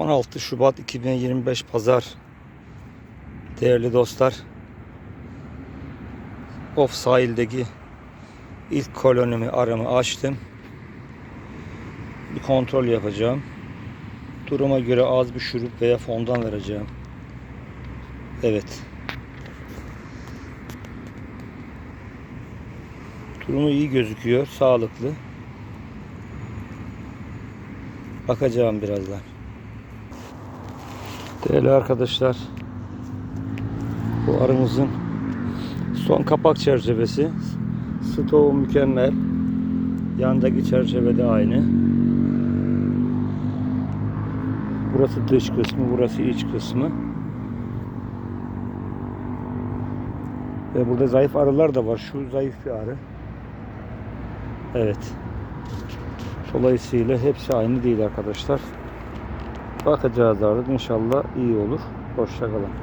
16 Şubat 2025 Pazar. Değerli dostlar. Of sahildeki ilk kolonimi aramı açtım. Bir kontrol yapacağım. Duruma göre az bir şurup veya fondan vereceğim. Evet. Durumu iyi gözüküyor. Sağlıklı. Bakacağım birazdan. Değerli arkadaşlar. Bu arımızın son kapak çerçevesi. Stoğu mükemmel. Yandaki çerçeve de aynı. Burası dış kısmı, burası iç kısmı. Ve burada zayıf arılar da var. Şu zayıf bir arı. Evet. Dolayısıyla hepsi aynı değil arkadaşlar. Bakacağız artık. İnşallah iyi olur. Hoşçakalın.